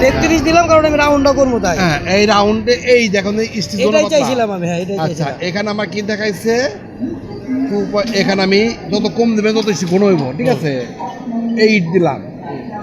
তেত্রিশ দিলাম কারণ আমি রাউন্ডটা করব তাই। হ্যাঁ এই রাউন্ডে এই দেখুন স্টিচ এটাই চাইছিলাম আমি হ্যাঁ এটাই আচ্ছা এখানে আমার কি দেখাইছে? এখানে আমি যত কম দেবেন তত বেশি ঘন হইব ঠিক আছে? এইট দিলাম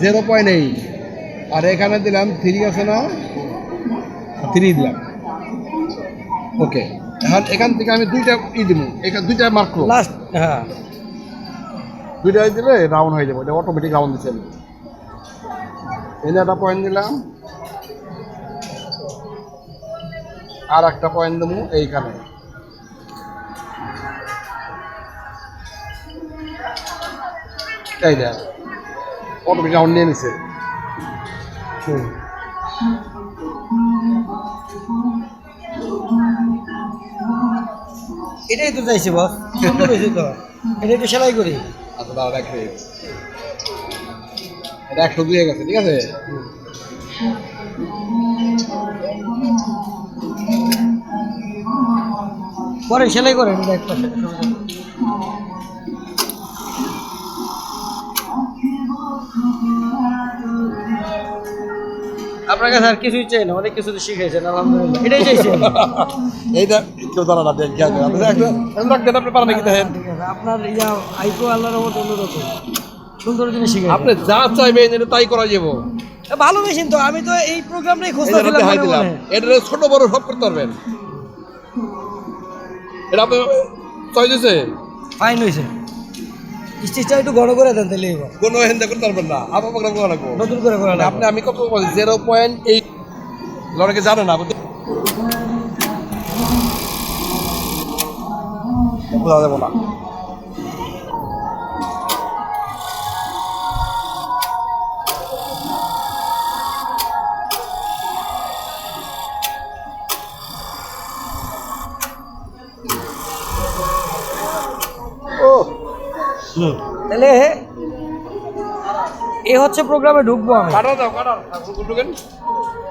জিরো পয়েন্ট এইট আর এখানে দিলাম থ্রি আছে না? থ্রি দিলাম। ওকে এখন এখান থেকে আমি দুইটা ই দিব এখানে দুইটা মার্ক লাস্ট হ্যাঁ। দুইটা দিলে রাউন্ড হয়ে যাবে এটা অটোমেটিক রাউন্ড দিচ্ছে আমি এনে একটা পয়েন্ট দিলাম। আর একটা পয়েন্ট দেবো এইখানে। এই দেখ অটোমেটিক রাউন্ড নিয়ে নিছে। হুম। এটাই তো চাইছি বস। সুন্দর হয়েছে তো। এটা একটু সেলাই করি। আচ্ছা মিনিট এটা একশো দুই গেছে ঠিক আছে? করেন সেলাই করেন একটা আপনার কাছে আর কিছুই চাই না অনেক কিছু তো শিখেছেন আলহামদুলিল্লাহ। এটাই চাইছেন? এইটা কেউ দাঁড়া না দেখ আপনি আপনি পারেন নাকি দেখেন? আপনার ইয়া আইকো আল্লাহর মতো অন্যরকম সুন্দর জিনিস শিখে আপনি যা চাইবেন এটা তাই করা যাব। ভালো মেশিন তো আমি তো এই প্রোগ্রামটাই এই খুঁজতে যে ছিলাম দেখাই মনে দিলাম। এটা ছোট বড় সব করতে পারবেন। এটা আপনি চয়েস হয়েছে ফাইন হয়েছে। স্টিচটা একটু ঘন করে দেন তাহলে এবার। কোনো হেন্দা করতে পারবেন না। আপনার প্রোগ্রাম করা লাগবো। নতুন করে করে মানে আপনি আমি কত বলছি? জিরো পয়েন্ট এইট লড়কে জানেন না বুঝতে- বোঝা যাব না। তাহলে এ হচ্ছে প্রোগ্রামে ঢুকবো আমি। কাটা দাও কাটা ঢুকেন।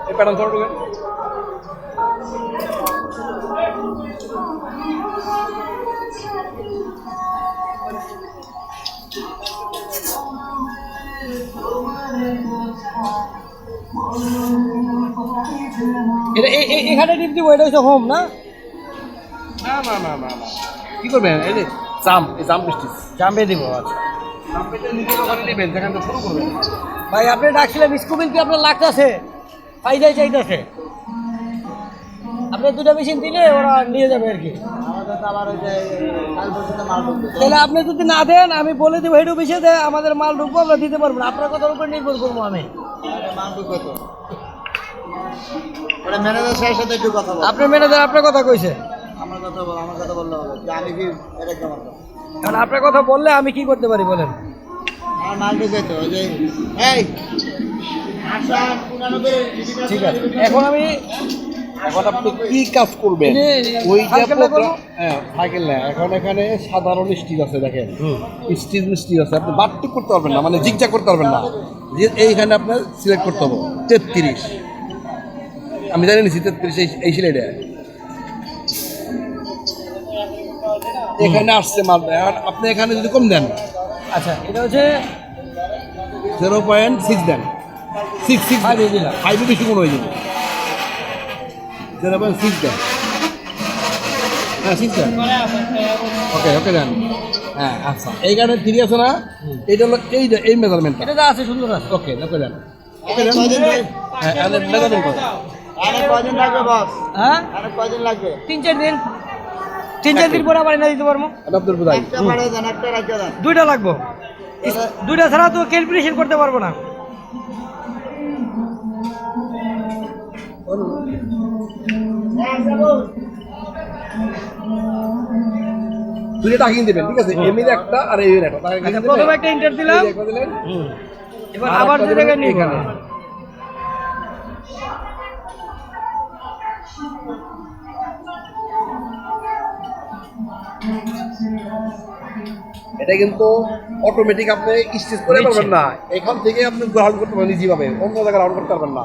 এই প্যাটার্ন ধরে ঢুকেন। এটা এখানে টিপ দিব এটা হচ্ছে হোম না? না না না না কি করবেন? এই জাম এই জাম স্টিচ জাম্পে দিব আচ্ছা। ভাই আপনি ডাকছিলেন স্কুবিল কি আপনার লাগতেছে। ফাইদাই চাইতেছে। আপনি দুটা মেশিন দিলে ওরা নিয়ে যাবে আর কি। তাহলে আপনি যদি না দেন আমি বলে দেবো হেডু বেশি দেয় আমাদের মাল ঢুকবো আমরা দিতে পারব না। আপনার কথার উপর নির্ভর করব আমি। আপনার ম্যানেজার আপনার কথা কইছে। কথা বল আমার কথা বললে হবে। যে আমি কি এটা কেমন কারণ আপনার কথা বললে আমি কি করতে পারি বলেন? আমার মাল ঢুকে তো যে এই! ঠিক আছে। এখন আমি এখন আপনি কি কাজ করবেন? ওইটা হ্যাঁ সাইকেল না এখন এখানে সাধারণ স্টিচ আছে দেখেন। স্টিচ স্টিচ আছে। আপনি বাট্টু করতে পারবেন না মানে জিগজা করতে পারবেন না। যে এইখানে আপনার সিলেক্ট করতে হবে। তেত্রিশ। আমি জানি নিছি তেত্রিশ এই এই সিলেটে। এখানে আসছে মালটা আর আপনি এখানে যদি কম দেন। আচ্ছা এটা হচ্ছে জিরো পয়েন্ট সিক্স দেন। সিক্স সিক্স ফাইভ দিয়ে দিলাম। ফাইভে বেশি কোনো হয়ে যাবে। জিরো পয়েন্ট সিক্স দেন। হ্যাঁ সিক্স দেন। ওকে ওকে দেন। হ্যাঁ আচ্ছা। এই এইখানে থ্রি আছে না। এইটা হলো এই যে- এই মেজারমেন্টটা এটা আছে সুন্দর আছে। ওকে ওকে দেন। ওকে দেন। হ্যাঁ মেজারমেন্ট করে আরে কয়দিন লাগবে বস হ্যাঁ? আরে কয়দিন লাগবে? তিন চার দিন। তিন চার দিন পরে আবার এনে দিতে পারব। আপনার দুইটা লাগবো। দুইটা ছাড়া তো ক্যালকুলেশন করতে পারব না। দুইটা টাকিং দেবেন ঠিক আছে? এমনি একটা আর এই একটা আচ্ছা। প্রথমে একটা ইন্টার দিলাম। এবার আবার দুই জায়গায় নিয়ে এখানে। এটা কিন্তু অটোমেটিক আপনি স্টিচ করে পারবেন না। এখান থেকে আপনি গ্রহণ করতে পারবেন ইজি অন্য জায়গায় গ্রহণ করতে পারবেন না।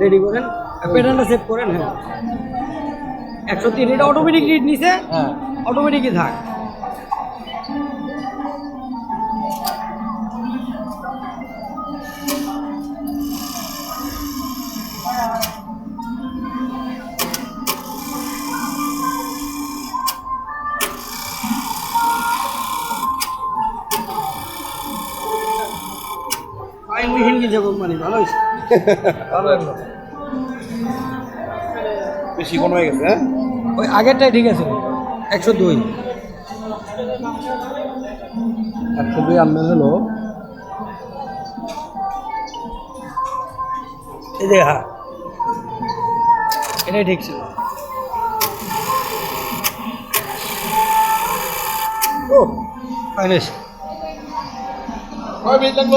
রেডি করেন? প্যাটার্নটা সেভ করেন হ্যাঁ। একশো তিন এটা অটোমেটিক রিড নিছে। হ্যাঁ। অটোমেটিকই থাক। তিনশো কোম্পানি ভালো হয়েছে। বেশি কোনো গেছে হ্যাঁ? ওই আগেরটাই ঠিক আছে। একশো দুই। একশো দুই আপনার হলো। এই যে হ্যাঁ। এটাই ঠিক ছিল। ও ফাইনাস কয় মিনিট লাগল?